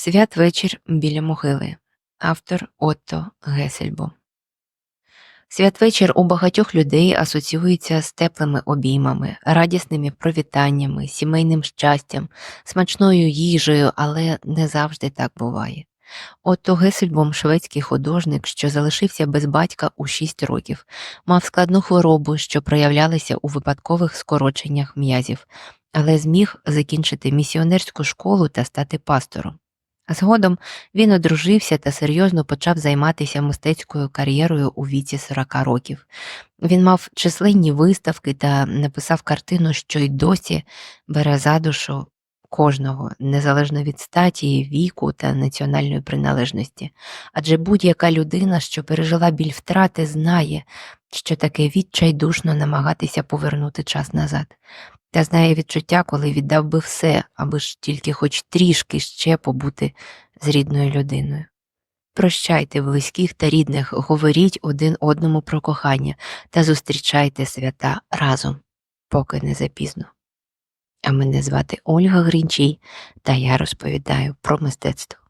Святвечір біля могили. Автор Отто Гесельбо. Святвечір у багатьох людей асоціюється з теплими обіймами, радісними привітаннями, сімейним щастям, смачною їжею, але не завжди так буває. Отто Гесельбом, шведський художник, що залишився без батька у 6 років, мав складну хворобу, що проявлялася у випадкових скороченнях м'язів, але зміг закінчити місіонерську школу та стати пастором. Згодом він одружився та серйозно почав займатися мистецькою кар'єрою у віці 40 років. Він мав численні виставки та написав картину, що й досі бере за душу кожного, незалежно від статі, віку та національної приналежності. Адже будь-яка людина, що пережила біль втрати, знає, що таке відчайдушно намагатися повернути час назад. Та знає відчуття, коли віддав би все, аби ж тільки хоч трішки ще побути з рідною людиною. Прощайте близьких та рідних, говоріть один одному про кохання та зустрічайте свята разом, поки не запізно. А мене звати Ольга Гринчій, та я розповідаю про мистецтво.